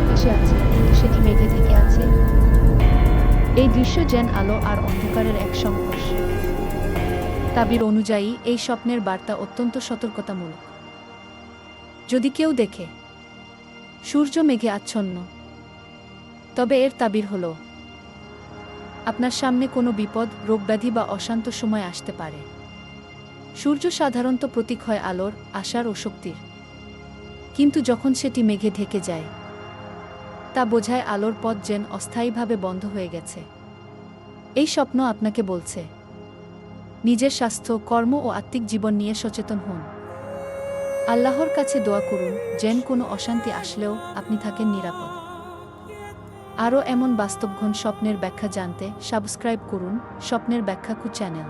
আকাশে আছে কিন্তু সেটি মেঘে থেকে আছে। এই দৃশ্য যেন আলো আর অন্ধকারের এক সংঘর্ষ। তাবির অনুযায়ী, এই স্বপ্নের বার্তা অত্যন্ত সতর্কতামূলক। যদি কেউ দেখে, সূর্য মেঘে আচ্ছন্ন, তবে এর তাবির হল, আপনার সামনে কোনো বিপদ, রোগব্যাধি বা অশান্ত সময় আসতে পারে। সূর্য সাধারণত প্রতীক হয় আলোর, আশার ও শক্তির। কিন্তু যখন সেটি মেঘে ঢেকে যায়, তা বোঝায় আলোর পথ যেন অস্থায়ীভাবে বন্ধ হয়ে গেছে। এই স্বপ্ন আপনাকে বলছে, নিজের স্বাস্থ্য, কর্ম ও আত্মিক জীবন নিয়ে সচেতন হন। আল্লাহর কাছে দোয়া করুন, যেন কোনো অশান্তি আসলেও আপনি থাকেন নিরাপদ। আরও এমন বাস্তবঘন স্বপ্নের ব্যাখ্যা জানতে সাবস্ক্রাইব করুন স্বপ্নের ব্যাখ্যা কু চ্যানেল।